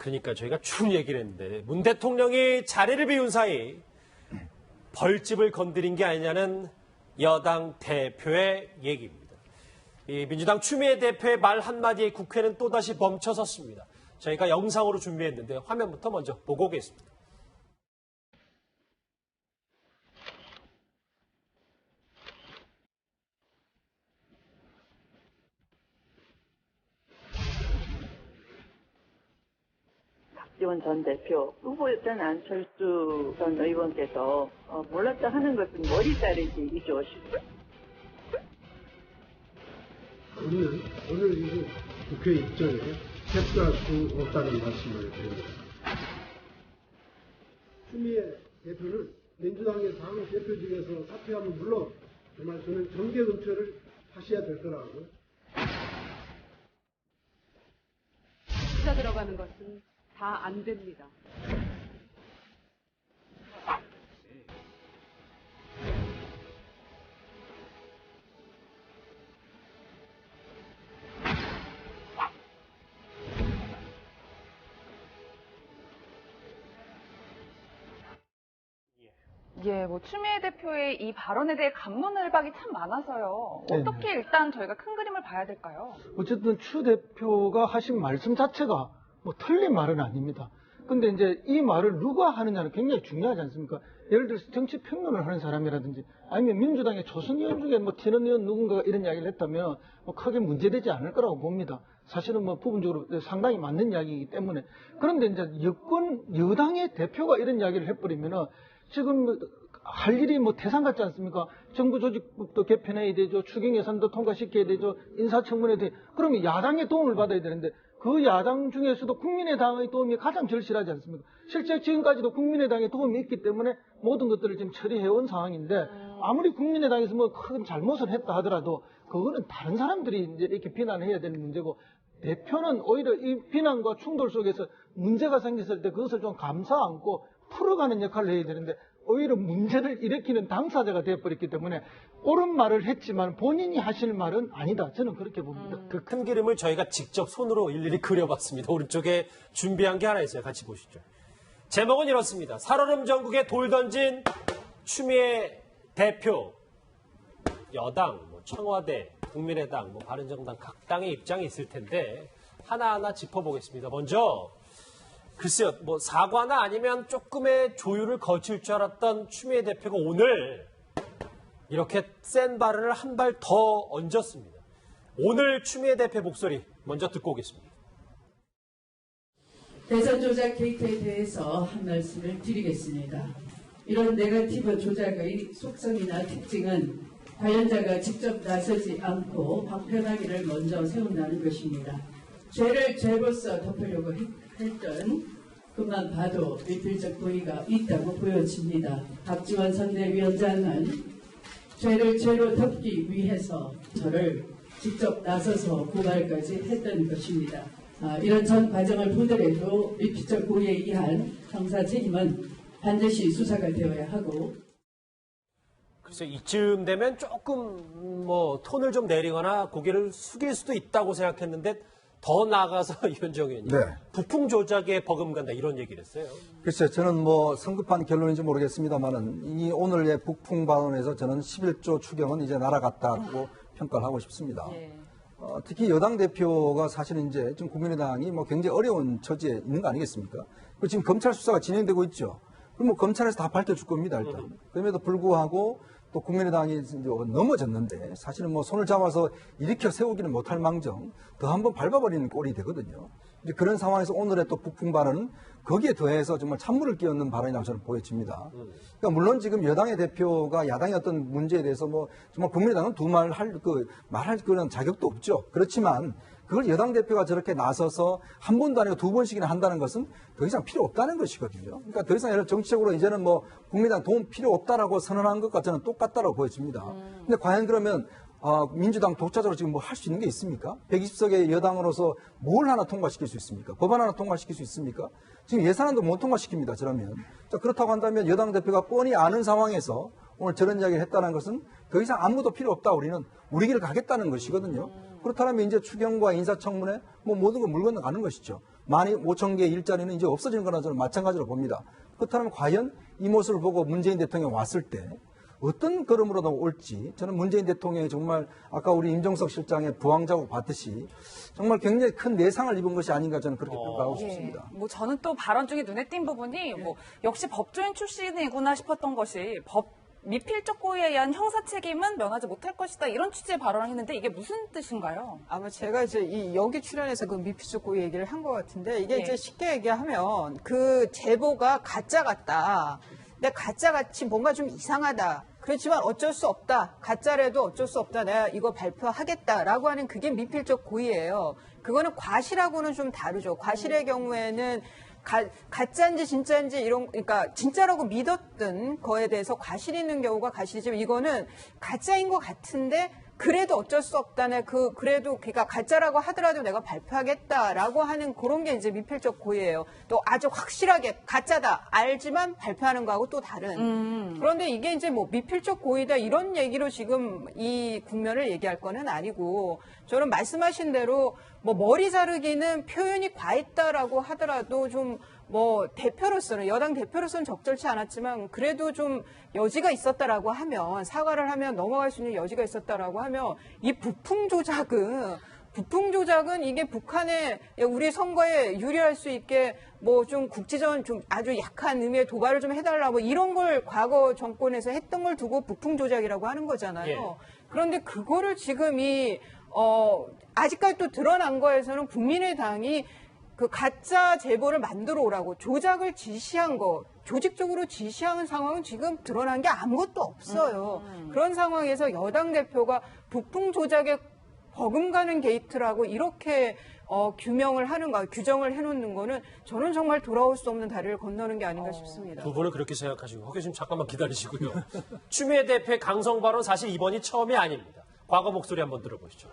그러니까 저희가 추운 얘기를 했는데 문 대통령이 자리를 비운 사이 벌집을 건드린 게 아니냐는 여당 대표의 얘기입니다. 이 민주당 추미애 대표의 말 한마디에 국회는 또다시 멈춰섰습니다. 저희가 영상으로 준비했는데 화면부터 먼저 보고 오겠습니다. 박지원 전 대표, 후보였던 안철수 전 의원께서 어, 몰랐다 하는 것은 머리 자르기이죠. 우리는 오늘 이 국회 입장에 협조할 수 없다는 말씀을 드립니다. 추미애 대표는 민주당의 당 대표 중에서 사퇴하면 물론 정말 저는 정계 은퇴를 하셔야 될 거라고 숫자 들어가는 것은 다 안 됩니다. 예, 뭐 추미애 대표의 이 발언에 대해 감론을박이 참 많아서요. 네. 어떻게 일단 저희가 큰 그림을 봐야 될까요? 어쨌든 추 대표가 하신 말씀 자체가 뭐 틀린 말은 아닙니다. 근데 이제 이 말을 누가 하느냐는 굉장히 중요하지 않습니까? 예를 들어서 정치 평론을 하는 사람이라든지 아니면 민주당의 초선 의원 중에 뭐 튀는 의원 누군가가 이런 이야기를 했다면 뭐 크게 문제되지 않을 거라고 봅니다. 사실은 뭐 부분적으로 상당히 맞는 이야기이기 때문에. 그런데 이제 여권, 여당의 대표가 이런 이야기를 해버리면은 지금 뭐 할 일이 뭐 대상 같지 않습니까? 정부 조직법도 개편해야 되죠. 추경 예산도 통과시켜야 되죠. 인사청문회 돼. 그러면 야당의 도움을 받아야 되는데 그 야당 중에서도 국민의당의 도움이 가장 절실하지 않습니까? 실제 지금까지도 국민의당의 도움이 있기 때문에 모든 것들을 지금 처리해온 상황인데 아무리 국민의당에서 뭐 큰 잘못을 했다 하더라도 그거는 다른 사람들이 이제 이렇게 비난을 해야 되는 문제고 대표는 오히려 이 비난과 충돌 속에서 문제가 생겼을 때 그것을 좀 감사 안고 풀어가는 역할을 해야 되는데 오히려 문제를 일으키는 당사자가 되어버렸기 때문에 옳은 말을 했지만 본인이 하실 말은 아니다. 저는 그렇게 봅니다. 그큰 그림을 저희가 직접 손으로 일일이 그려봤습니다. 오른쪽에 준비한 게 하나 있어요. 같이 보시죠. 제목은 이렇습니다. 살얼음 전국에 돌 던진 추미애 대표, 여당, 뭐 청와대, 국민의당, 뭐 바른정당 각 당의 입장이 있을 텐데 하나하나 짚어보겠습니다. 먼저 글쎄요, 뭐 사과나 아니면 조금의 조율을 거칠 줄 알았던 추미애 대표가 오늘 이렇게 센 발언을 한 발 더 얹었습니다. 오늘 추미애 대표 목소리 먼저 듣고 오겠습니다. 대선 조작 게이트에 대해서 한 말씀을 드리겠습니다. 이런 네거티브 조작의 속성이나 특징은 관련자가 직접 나서지 않고 방편하기를 먼저 세운다는 것입니다. 죄를 죄로서 덮으려고 했- 했던 것만 봐도 일필적 고의가 있다고 보여집니다. 박지원 선대위원장은 죄를 죄로 덮기 위해서 저를 직접 나서서 고발까지 했던 것입니다. 아, 이런 전 과정을 보더라도 일피적 고의에 의한 형사 책임은 반드시 수사가 되어야 하고 글쎄 이쯤 되면 조금 뭐 톤을 좀 내리거나 고개를 숙일 수도 있다고 생각했는데 더 나아가서 의원님 네. 부풍 조작에 버금간다 이런 얘기를 했어요. 글쎄, 저는 뭐 성급한 결론인지 모르겠습니다만은 이 오늘의 북풍 발언에서 저는 11조 추경은 이제 날아갔다고 평가를 하고 싶습니다. 어, 특히 여당 대표가 사실은 이제 지금 국민의당이 뭐 굉장히 어려운 처지에 있는 거 아니겠습니까? 그리고 지금 검찰 수사가 진행되고 있죠. 그럼 뭐 검찰에서 다 밝혀줄 겁니다, 일단. 그럼에도 불구하고 또 국민의당이 이제 넘어졌는데 사실은 뭐 손을 잡아서 일으켜 세우기는 못할 망정 더 한번 밟아버리는 꼴이 되거든요. 이제 그런 상황에서 오늘의 또 북풍 발언은 거기에 더해서 정말 찬물을 끼얹는 발언이라고 저는 보여집니다. 그러니까 물론 지금 여당의 대표가 야당의 어떤 문제에 대해서 뭐 정말 국민의당은 두 말 할 그 말할 그런 자격도 없죠. 그렇지만 그걸 여당 대표가 저렇게 나서서 한 번도 아니고 두 번씩이나 한다는 것은 더 이상 필요 없다는 것이거든요. 그러니까 더 이상 정치적으로 이제는 뭐 국민의당 도움 필요 없다라고 선언한 것과 저는 똑같다라고 보여집니다. 근데 과연 그러면 어, 민주당 독자적으로 지금 뭐 할 수 있는 게 있습니까? 120석의 여당으로서 뭘 하나 통과시킬 수 있습니까? 법안 하나 통과시킬 수 있습니까? 지금 예산안도 못 통과시킵니다, 저라면. 자, 그렇다고 한다면 여당 대표가 뻔히 아는 상황에서 오늘 저런 이야기를 했다는 것은 더 이상 아무도 필요 없다, 우리는. 우리 길을 가겠다는 것이거든요. 그렇다면 이제 추경과 인사청문회 뭐 모든 걸 물 건너가는 것이죠. 만 5천 개의 일자리는 이제 없어지는 거나 저는 마찬가지로 봅니다. 그렇다면 과연 이 모습을 보고 문재인 대통령이 왔을 때 어떤 걸음으로 올지 저는 문재인 대통령이 정말 아까 우리 임종석 실장의 부황자국 봤듯이 정말 굉장히 큰 내상을 입은 것이 아닌가 저는 그렇게 평가하고 싶습니다. 뭐 저는 또 발언 중에 눈에 띈 부분이 뭐 역시 법조인 출신이구나 싶었던 것이 법 미필적 고의에 의한 형사 책임은 면하지 못할 것이다 이런 취지의 발언을 했는데 이게 무슨 뜻인가요? 아마 제가 이제 이 여기 출연해서 그 미필적 고의 얘기를 한 것 같은데 이게 예. 이제 쉽게 얘기하면 그 제보가 가짜 같다. 근데 가짜 같이 뭔가 좀 이상하다. 그렇지만 어쩔 수 없다. 가짜라도 어쩔 수 없다. 내가 이거 발표하겠다라고 하는 그게 미필적 고의예요. 그거는 과실하고는 좀 다르죠. 과실의 경우에는 가, 가짜인지 진짜인지 이런 그러니까 진짜라고 믿었던 거에 대해서 과실이 있는 경우가 과실이지만 이거는 가짜인 것 같은데 그래도 어쩔 수 없다네 그 그래도 그러니까 가짜라고 하더라도 내가 발표하겠다라고 하는 그런 게 이제 미필적 고의예요. 또 아주 확실하게 가짜다 알지만 발표하는 거하고 또 다른. 그런데 이게 이제 뭐 미필적 고의다 이런 얘기로 지금 이 국면을 얘기할 거는 아니고 저는 말씀하신 대로 뭐 머리 자르기는 표현이 과했다라고 하더라도 좀 뭐 대표로서는 여당 대표로서는 적절치 않았지만 그래도 좀 여지가 있었다라고 하면 사과를 하면 넘어갈 수 있는 여지가 있었다라고 하면 이 부풍 조작은 부풍 조작은 이게 북한의 우리 선거에 유리할 수 있게 뭐 좀 국지전 좀 아주 약한 의미의 도발을 좀 해달라 뭐 이런 걸 과거 정권에서 했던 걸 두고 부풍 조작이라고 하는 거잖아요. 예. 그런데 그거를 지금 이, 어, 아직까지 또 드러난 거에서는 국민의당이 그 가짜 제보를 만들어 오라고 조작을 지시한 거, 조직적으로 지시하는 상황은 지금 드러난 게 아무것도 없어요. 그런 상황에서 여당 대표가 북풍 조작에 버금가는 게이트라고 이렇게 어, 규명을 하는 거, 규정을 해놓는 거는 저는 정말 돌아올 수 없는 다리를 건너는 게 아닌가 싶습니다. 두 분은 그렇게 생각하시고 허 교수님 잠깐만 기다리시고요. 추미애 대표의 강성 발언 사실 이번이 처음이 아닙니다. 과거 목소리 한번 들어보시죠.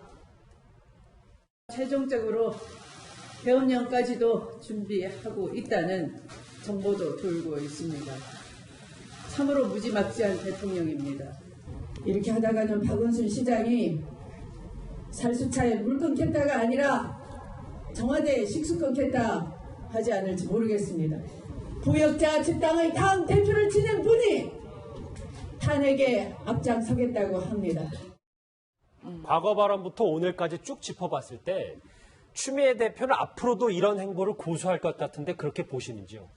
최종적으로 개헌령까지도 준비하고 있다는 정보도 돌고 있습니다. 참으로 무지막지한 대통령입니다. 이렇게 하다가는 박원순 시장이 살수차에 물 끊겠다가 아니라 청와대에 식수 끊겠다 하지 않을지 모르겠습니다. 부역자 집당의 다음 대표를 지낸 분이 탄핵에 앞장서겠다고 합니다. 과거 발언부터 오늘까지 쭉 짚어봤을 때 추미애 대표는 앞으로도 이런 행보를 고수할 것 같은데 그렇게 보시는지요?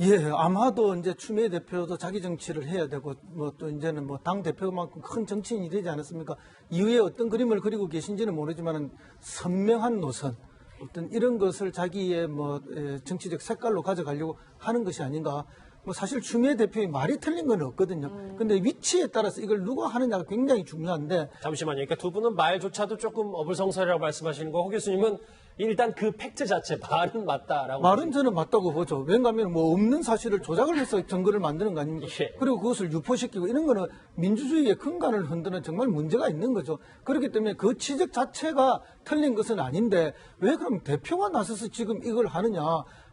예, 아마도 이제 추미애 대표도 자기 정치를 해야 되고 뭐 또 이제는 뭐 당 대표만큼 큰 정치인이 되지 않았습니까? 이후에 어떤 그림을 그리고 계신지는 모르지만은 선명한 노선 어떤 이런 것을 자기의 뭐 에, 정치적 색깔로 가져가려고 하는 것이 아닌가. 뭐 사실 추미애 대표의 말이 틀린 건 없거든요. 근데 위치에 따라서 이걸 누가 하느냐가 굉장히 중요한데 잠시만요. 그러니까 두 분은 말조차도 조금 어불성설이라고 말씀하시는 거, 허 교수님은 일단 그 팩트 자체 말은 맞다라고. 말은 저는 맞다고 보죠. 왜냐하면 뭐 없는 사실을 조작을 해서 증거를 만드는 거 아닙니까? 예. 그리고 그것을 유포시키고 이런 거는 민주주의의 근간을 흔드는 정말 문제가 있는 거죠. 그렇기 때문에 그 지적 자체가 틀린 것은 아닌데 왜 그럼 대표가 나서서 지금 이걸 하느냐?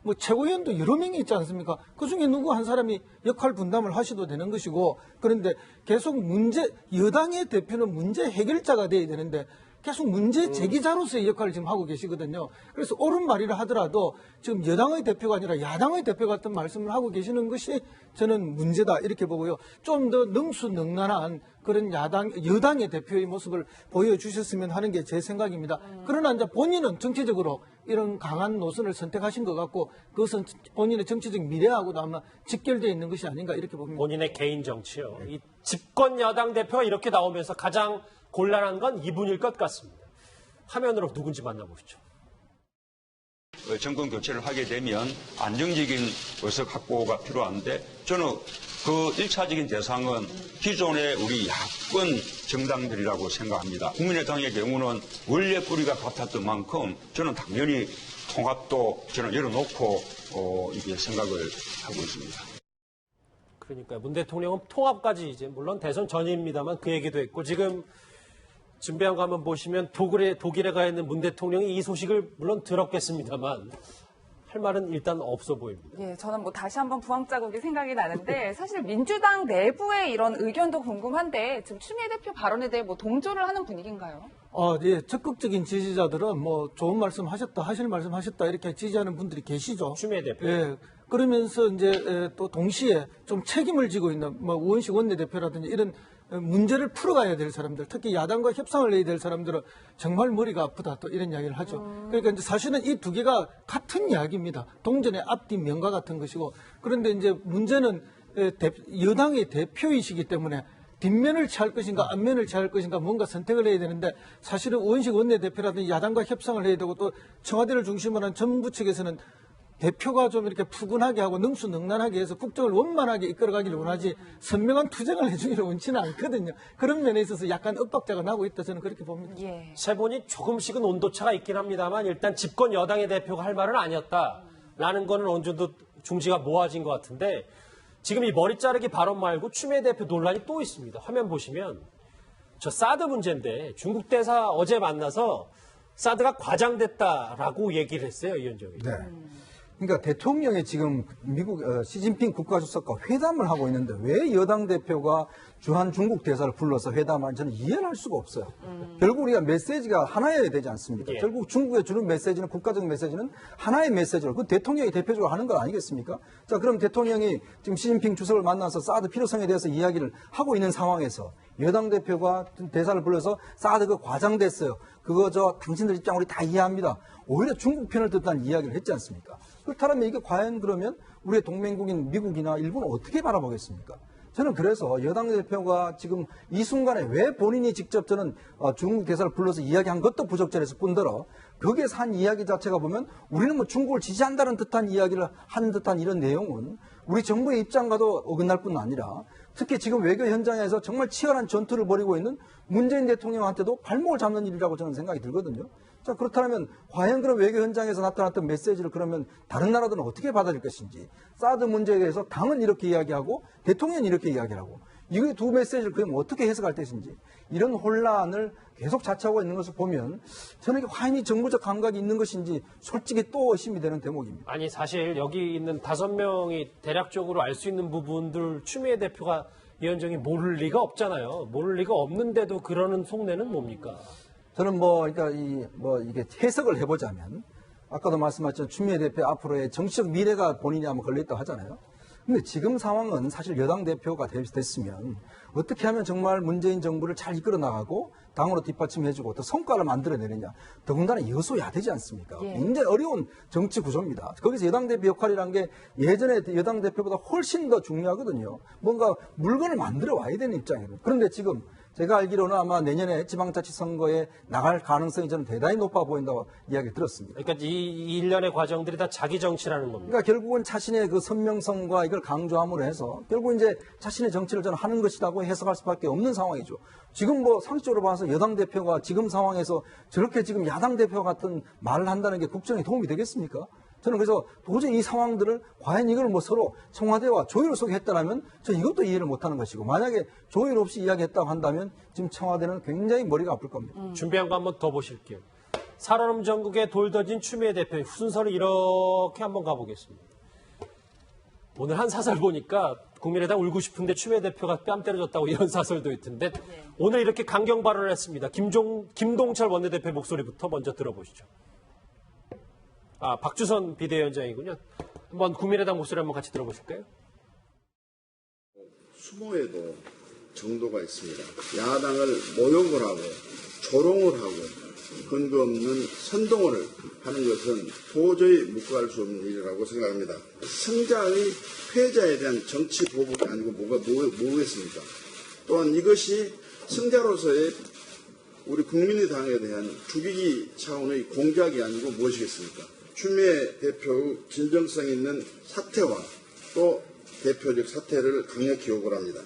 뭐 최고위원도 여러 명이 있지 않습니까? 그 중에 누구 한 사람이 역할 분담을 하셔도 되는 것이고 그런데 계속 문제 여당의 대표는 문제 해결자가 돼야 되는데 계속 문제 제기자로서의 역할을 지금 하고 계시거든요. 그래서 옳은 말이라 하더라도 지금 여당의 대표가 아니라 야당의 대표 같은 말씀을 하고 계시는 것이 저는 문제다 이렇게 보고요. 좀 더 능수능란한 그런 야당 여당의 대표의 모습을 보여주셨으면 하는 게 제 생각입니다. 그러나 이제 본인은 정치적으로 이런 강한 노선을 선택하신 것 같고 그것은 본인의 정치적 미래하고도 아마 직결되어 있는 것이 아닌가 이렇게 봅니다. 본인의 개인 정치요. 이 집권 여당 대표가 이렇게 나오면서 가장 곤란한 건 이분일 것 같습니다. 화면으로 누군지 만나보시죠. 어, 정권 교체를 하게 되면 안정적인 의석 확보가 필요한데 저는 그 일차적인 대상은 기존의 우리 야권 정당들이라고 생각합니다. 국민의당의 경우는 원래 뿌리가 같았던 만큼 저는 당연히 통합도 저는 열어놓고 어, 이게 생각을 하고 있습니다. 그러니까 문 대통령은 통합까지 이제 물론 대선 전입니다만 그 얘기도 했고 지금 준비한 거 한번 보시면 독일에 독일에 가 있는 문 대통령이 이 소식을 물론 들었겠습니다만 할 말은 일단 없어 보입니다. 예, 저는 뭐 다시 한번 부항 자국이 생각이 나는데 사실 민주당 내부의 이런 의견도 궁금한데 지금 추미애 대표 발언에 대해 뭐 동조를 하는 분위기인가요? 어, 예, 적극적인 지지자들은 뭐 좋은 말씀 하셨다, 하실 말씀 하셨다 이렇게 지지하는 분들이 계시죠. 추미애 대표. 예. 그러면서 이제 에, 또 동시에 좀 책임을 지고 있는 뭐 우원식 원내대표라든지 이런 문제를 풀어가야 될 사람들, 특히 야당과 협상을 해야 될 사람들은 정말 머리가 아프다 또 이런 이야기를 하죠. 그러니까 이제 사실은 이 두 개가 같은 이야기입니다. 동전의 앞뒤 면과 같은 것이고 그런데 이제 문제는 여당의 대표이시기 때문에 뒷면을 취할 것인가 앞면을 취할 것인가 뭔가 선택을 해야 되는데 사실은 원식 원내대표라든지 야당과 협상을 해야 되고 또 청와대를 중심으로 한 정부 측에서는 대표가 좀 이렇게 푸근하게 하고 능수능란하게 해서 국정을 원만하게 이끌어가기를 원하지 선명한 투쟁을 해주기를 원치는 않거든요. 그런 면에 있어서 약간 엇박자가 나고 있다 저는 그렇게 봅니다. 예. 세 분이 조금씩은 온도차가 있긴 합니다만 일단 집권 여당의 대표가 할 말은 아니었다라는 거는 어느 정도 중지가 모아진 것 같은데 지금 이 머리 자르기 발언 말고 추미애 대표 논란이 또 있습니다. 화면 보시면 저 사드 문제인데 중국 대사 어제 만나서 사드가 과장됐다라고 얘기를 했어요 이현정이. 네. 그러니까 대통령이 지금 미국 어, 시진핑 국가주석과 회담을 하고 있는데 왜 여당 대표가 주한 중국 대사를 불러서 회담하는 저는 이해를 할 수가 없어요. 결국 우리가 메시지가 하나여야 되지 않습니까? 예. 결국 중국에 주는 메시지는 국가적 메시지는 하나의 메시지로 그 대통령이 대표적으로 하는 것 아니겠습니까? 자 그럼 대통령이 지금 시진핑 주석을 만나서 사드 필요성에 대해서 이야기를 하고 있는 상황에서 여당 대표가 대사를 불러서 사드 그 과장됐어요. 그거 저 당신들 입장 우리 다 이해합니다. 오히려 중국 편을 듣다는 이야기를 했지 않습니까? 그렇다면 이게 과연 그러면 우리의 동맹국인 미국이나 일본은 어떻게 바라보겠습니까? 저는 그래서 여당 대표가 지금 이 순간에 왜 본인이 직접 저는 어, 중국 대사를 불러서 이야기한 것도 부적절해서 뿐더러 거기에서 한 이야기 자체가 보면 우리는 뭐 중국을 지지한다는 듯한 이야기를 한 듯한 이런 내용은 우리 정부의 입장과도 어긋날 뿐 아니라 특히 지금 외교 현장에서 정말 치열한 전투를 벌이고 있는 문재인 대통령한테도 발목을 잡는 일이라고 저는 생각이 들거든요. 자, 그렇다면 과연 그런 외교 현장에서 나타났던 메시지를 그러면 다른 나라들은 어떻게 받아들일 것인지 사드 문제에 대해서 당은 이렇게 이야기하고 대통령은 이렇게 이야기하고 이게 두 메시지를 그럼 어떻게 해석할 것인지 이런 혼란을 계속 자처하고 있는 것을 보면 저는 이게 과연 이 정부적 감각이 있는 것인지 솔직히 또 의심이 되는 대목입니다. 아니 사실 여기 있는 다섯 명이 대략적으로 알 수 있는 부분들 추미애 대표가 이현정이 모를 리가 없잖아요. 모를 리가 없는데도 그러는 속내는 뭡니까? 저는 뭐, 그러니까 이, 뭐, 이게 해석을 해보자면, 아까도 말씀하셨던 추미애 대표 앞으로의 정치적 미래가 본인이 아마 걸려있다고 하잖아요. 근데 지금 상황은 사실 여당 대표가 됐- 됐으면 어떻게 하면 정말 문재인 정부를 잘 이끌어 나가고 당으로 뒷받침해주고 또 성과를 만들어내느냐. 더군다나 여소야 되지 않습니까? 굉장히 어려운 정치 구조입니다. 거기서 여당 대표 역할이란 게 예전에 여당 대표보다 훨씬 더 중요하거든요. 뭔가 물건을 만들어 와야 되는 입장이에요. 그런데 지금 제가 알기로는 아마 내년에 지방자치 선거에 나갈 가능성이 저는 대단히 높아 보인다고 이야기 들었습니다. 그러니까 이, 이 일련의 과정들이 다 자기 정치라는 겁니다. 그러니까 결국은 자신의 그 선명성과 이걸 강조함으로 해서 결국 이제 자신의 정치를 저는 하는 것이라고 해석할 수밖에 없는 상황이죠. 지금 뭐 상식적으로 봐서 여당 대표가 지금 상황에서 저렇게 지금 야당 대표 같은 말을 한다는 게 국정에 도움이 되겠습니까? 저는 그래서 도저히 이 상황들을 과연 이걸 뭐 서로 청와대와 조율 속에 했다라면 저 이것도 이해를 못하는 것이고 만약에 조율 없이 이야기했다고 한다면 지금 청와대는 굉장히 머리가 아플 겁니다. 준비한 거 한번 더 보실게요. 살얼음 전국에 돌던진 추미애 대표 순서를 이렇게 한번 가보겠습니다. 오늘 한 사설 보니까 국민의당 울고 싶은데 추미애 대표가 뺨 때려줬다고 이런 사설도 있던데 오늘 이렇게 강경 발언을 했습니다. 김종, 김동철 원내대표 목소리부터 먼저 들어보시죠. 아, 박주선 비대위원장이군요. 한번 국민의당 목소리 한번 같이 들어보실까요? 수모에도 정도가 있습니다. 야당을 모욕을 하고 조롱을 하고 근거 없는 선동을 하는 것은 도저히 묵과할 수 없는 일이라고 생각합니다. 승자의 패자에 대한 정치 보복이 아니고 뭐가 뭐, 뭐겠습니까? 또한 이것이 승자로서의 우리 국민의당에 대한 죽이기 차원의 공작이 아니고 무엇이겠습니까? 추미애 대표의 진정성 있는 사퇴와 또 대표적 사퇴를 강력히 요구합니다.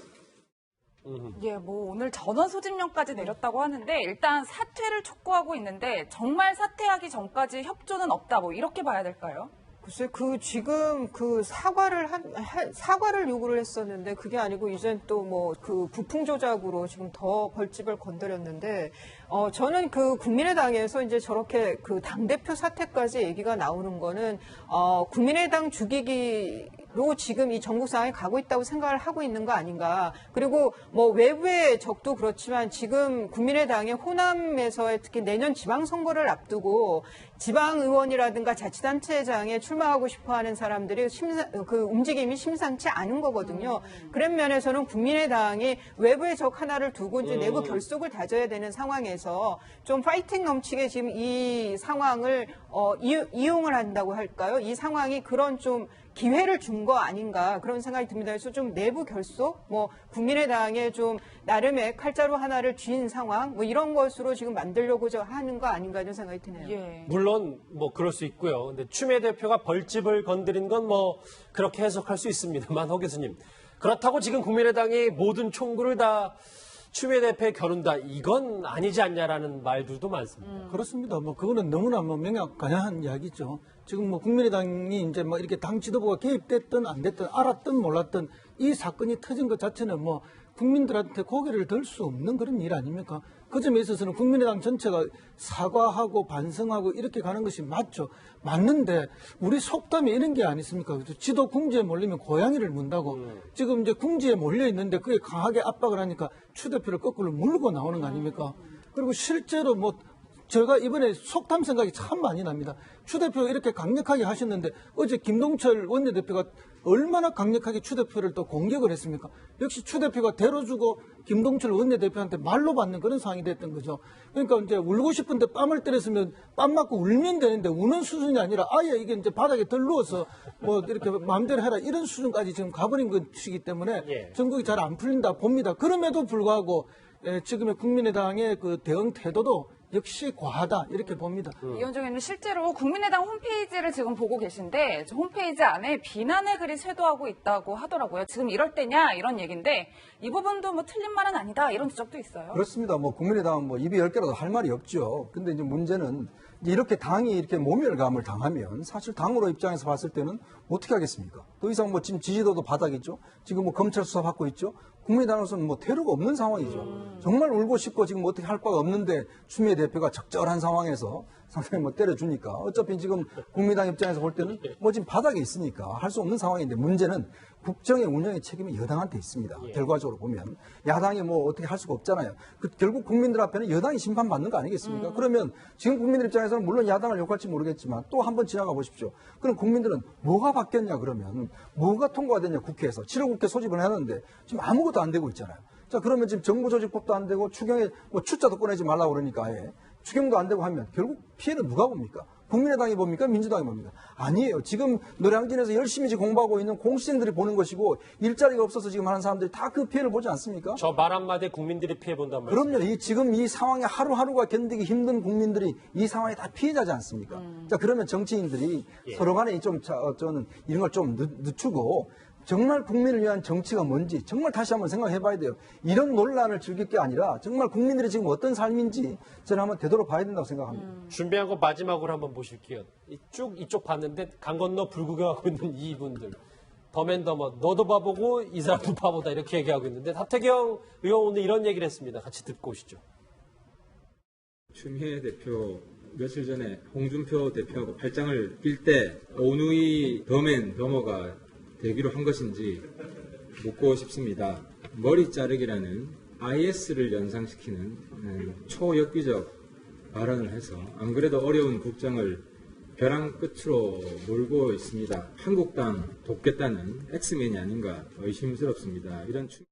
예, 뭐 오늘 전원 소집령까지 내렸다고 하는데 일단 사퇴를 촉구하고 있는데 정말 사퇴하기 전까지 협조는 없다 뭐 이렇게 봐야 될까요? 글쎄 그 지금 그 사과를 한, 한- 사과를 요구를 했었는데 그게 아니고 이젠 또 뭐 그 부풍 조작으로 지금 더 벌집을 건드렸는데 어 저는 그 국민의당에서 이제 저렇게 그당 대표 사태까지 얘기가 나오는 거는 어 국민의당 죽이기 로 지금 이 전국 상황이 가고 있다고 생각을 하고 있는 거 아닌가. 그리고 뭐 외부의 적도 그렇지만 지금 국민의당의 호남에서의 특히 내년 지방선거를 앞두고 지방의원이라든가 자치단체장에 출마하고 싶어하는 사람들이 심사, 그 움직임이 심상치 않은 거거든요. 그런 면에서는 국민의당이 외부의 적 하나를 두고 이제 내부 결속을 다져야 되는 상황에서 좀 파이팅 넘치게 지금 이 상황을 어, 이- 이용을 한다고 할까요? 이 상황이 그런 좀 기회를 준 거 아닌가 그런 생각이 듭니다. 그래서 좀 내부 결속, 뭐 국민의당에 좀 나름의 칼자루 하나를 쥐인 상황, 뭐 이런 것으로 지금 만들려고 저 하는 거 아닌가 이런 생각이 드네요. 예. 물론 뭐 그럴 수 있고요. 근데 추미애 대표가 벌집을 건드린 건 뭐 그렇게 해석할 수 있습니다만 허 교수님 그렇다고 지금 국민의당이 모든 총구를 다 추미애 대표에 겨룬다 이건 아니지 않냐라는 말들도 많습니다. 그렇습니다. 뭐 그거는 너무나 뭐 명약관양한 이야기죠. 지금 뭐 국민의당이 이제 뭐 이렇게 당 지도부가 개입됐든 안 됐든 알았든 몰랐든 이 사건이 터진 것 자체는 뭐 국민들한테 고개를 들 수 없는 그런 일 아닙니까? 그 점에 있어서는 국민의당 전체가 사과하고 반성하고 이렇게 가는 것이 맞죠. 맞는데 우리 속담에 이런 게 아니습니까? 그죠? 지도 궁지에 몰리면 고양이를 문다고. 지금 이제 궁지에 몰려 있는데 그게 강하게 압박을 하니까 추 대표를 거꾸로 물고 나오는 거 아닙니까? 그리고 실제로 뭐 제가 이번에 속담 생각이 참 많이 납니다. 추 대표 이렇게 강력하게 하셨는데 어제 김동철 원내대표가 얼마나 강력하게 추 대표를 또 공격을 했습니까? 역시 추 대표가 대로주고 김동철 원내대표한테 말로 받는 그런 상황이 됐던 거죠. 그러니까 이제 울고 싶은데 뺨을 때렸으면 뺨 맞고 울면 되는데 우는 수준이 아니라 아예 이게 이제 바닥에 덜 누워서 뭐 이렇게 마음대로 해라 이런 수준까지 지금 가버린 것이기 때문에 예. 전국이 잘 안 풀린다 봅니다. 그럼에도 불구하고 예, 지금의 국민의당의 그 대응 태도도 역시 과하다 이렇게 봅니다. 이현정 의원님 실제로 국민의당 홈페이지를 지금 보고 계신데 저 홈페이지 안에 비난의 글이 쇄도하고 있다고 하더라고요. 지금 이럴 때냐 이런 얘기인데 이 부분도 뭐 틀린 말은 아니다 이런 지적도 있어요. 그렇습니다. 뭐 국민의당은 뭐 입이 열 개라도 할 말이 없죠. 근데 이제 문제는 이제 이렇게 당이 이렇게 모멸감을 당하면 사실 당으로 입장에서 봤을 때는 어떻게 하겠습니까? 더 이상 뭐 지금 지지도도 바닥이죠. 지금 뭐 검찰 수사 받고 있죠. 국민의당으로서는 뭐 퇴로가 없는 상황이죠. 정말 울고 싶고 지금 어떻게 할 바가 없는데 추미애 대표가 적절한 상황에서 상당히 뭐 때려주니까 어차피 지금 국민당 입장에서 볼 때는 뭐 지금 바닥에 있으니까 할 수 없는 상황인데 문제는 국정의 운영의 책임이 여당한테 있습니다. 결과적으로 보면 야당이 뭐 어떻게 할 수가 없잖아요. 그 결국 국민들 앞에는 여당이 심판받는 거 아니겠습니까? 그러면 지금 국민들 입장에서는 물론 야당을 욕할지 모르겠지만 또 한번 지나가 보십시오. 그럼 국민들은 뭐가 바뀌었냐 그러면 뭐가 통과가 됐냐 국회에서 7월 국회 소집을 했는데 지금 아무것도 안 되고 있잖아요. 자 그러면 지금 정부 조직법도 안 되고 추경에 뭐 추자도 꺼내지 말라고 그러니까 아예 추경도 안 되고 하면 결국 피해는 누가 봅니까? 국민의당이 봅니까? 민주당이 봅니까? 아니에요. 지금 노량진에서 열심히 지금 공부하고 있는 공시생들이 보는 것이고 일자리가 없어서 지금 하는 사람들이 다 그 피해를 보지 않습니까? 저 말 한마디에 국민들이 피해 본단 말이죠. 그럼요. 이 지금 이 상황에 하루하루가 견디기 힘든 국민들이 이 상황에 다 피해자지 않습니까? 자 그러면 정치인들이 서로 간에 좀 자, 어, 저는 이런 걸 좀 늦추고 정말 국민을 위한 정치가 뭔지 정말 다시 한번 생각해 봐야 돼요. 이런 논란을 즐길 게 아니라 정말 국민들이 지금 어떤 삶인지 저는 한번 되돌아 봐야 된다고 생각합니다. 준비한 거 마지막으로 한번 보실게요. 쭉 이쪽 봤는데 강 건너 불구경하고 있는 이분들. 더맨더머 너도 바보고 이 사람도 바보다 이렇게 얘기하고 있는데 하태경 의원 오늘 이런 얘기를 했습니다. 같이 듣고 오시죠. 추미애 대표 며칠 전에 홍준표 대표하고 팔짱을 낄 때 오누이 더맨 더머가 되기로 한 것인지 묻고 싶습니다. 머리 자르기라는 IS를 연상시키는 음, 초역기적 발언을 해서 안 그래도 어려운 국정을 벼랑 끝으로 몰고 있습니다. 한국당 돕겠다는 엑스맨이 아닌가 의심스럽습니다. 이런 추...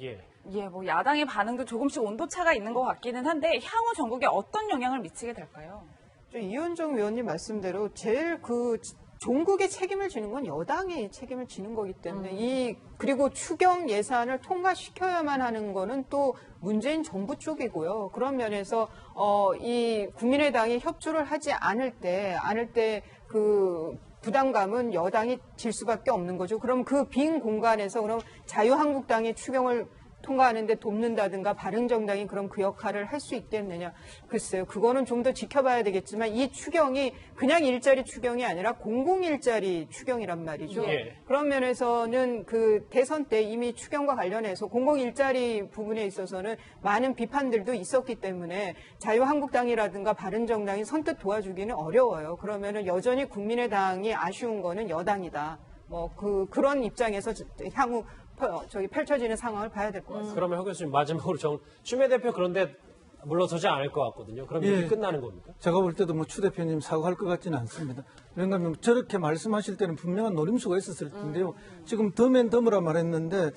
예. 예, 뭐 야당의 반응도 조금씩 온도차가 있는 것 같기는 한데 향후 전국에 어떤 영향을 미치게 될까요? 저 이현정 위원님 말씀대로 제일 그 종국의 책임을 지는 건 여당이 책임을 지는 거기 때문에 이 그리고 추경 예산을 통과시켜야만 하는 거는 또 문재인 정부 쪽이고요. 그런 면에서 어 이 국민의당이 협조를 하지 않을 때 않을 때 그 부담감은 여당이 질 수밖에 없는 거죠. 그럼 그 빈 공간에서 그럼 자유한국당이 추경을 통과하는데 돕는다든가 바른정당이 그럼 그 역할을 할 수 있겠느냐. 글쎄요. 그거는 좀 더 지켜봐야 되겠지만 이 추경이 그냥 일자리 추경이 아니라 공공일자리 추경이란 말이죠. 예. 그런 면에서는 그 대선 때 이미 추경과 관련해서 공공일자리 부분에 있어서는 많은 비판들도 있었기 때문에 자유한국당이라든가 바른정당이 선뜻 도와주기는 어려워요. 그러면은 여전히 국민의당이 아쉬운 거는 여당이다. 뭐 그 그런 입장에서 향후 펴- 저기 펼쳐지는 상황을 봐야 될 것 같습니다. 그러면 허 교수님 마지막으로 정 추미애 대표 그런데 물러서지 않을 것 같거든요. 그럼 이렇게 예. 끝나는 겁니까? 제가 볼 때도 뭐 추 대표님 사과할 것 같지는 않습니다. 왜냐하면 저렇게 말씀하실 때는 분명한 노림수가 있었을 텐데요. 지금 덤앤 덤으라 말했는데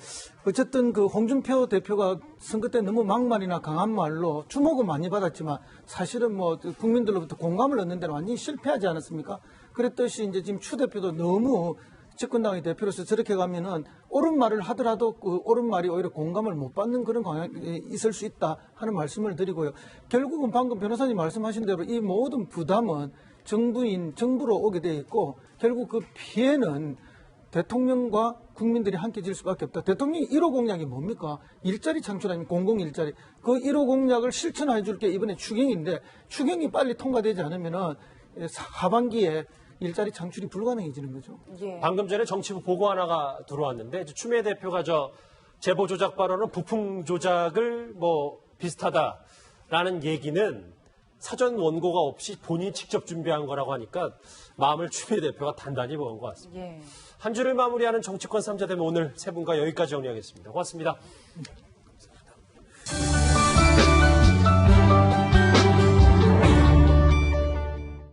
어쨌든 그 홍준표 대표가 선거 때 너무 막말이나 강한 말로 주목은 많이 받았지만 사실은 뭐 국민들로부터 공감을 얻는 데는 완전히 실패하지 않았습니까? 그랬듯이 이제 지금 추 대표도 너무 집권당의 대표로서 저렇게 가면은 옳은 말을 하더라도 그 옳은 말이 오히려 공감을 못 받는 그런 경향이 있을 수 있다 하는 말씀을 드리고요. 결국은 방금 변호사님 말씀하신 대로 이 모든 부담은 정부인 정부로 오게 돼 있고 결국 그 피해는 대통령과 국민들이 함께 질 수밖에 없다. 대통령이 1호 공약이 뭡니까? 일자리 창출 아니면 공공 일자리. 그 1호 공약을 실천해 줄 게 이번에 추경인데 추경이 빨리 통과되지 않으면은 하반기에 일자리 창출이 불가능해지는 거죠. 예. 방금 전에 정치부 보고 하나가 들어왔는데 추미애 대표가 저 제보 조작 발언은 부품 조작을 뭐 비슷하다라는 얘기는 사전 원고가 없이 본인이 직접 준비한 거라고 하니까 마음을 추미애 대표가 단단히 먹은 것 같습니다. 예. 한 주를 마무리하는 정치권 3자 되면 오늘 세 분과 여기까지 정리하겠습니다. 고맙습니다.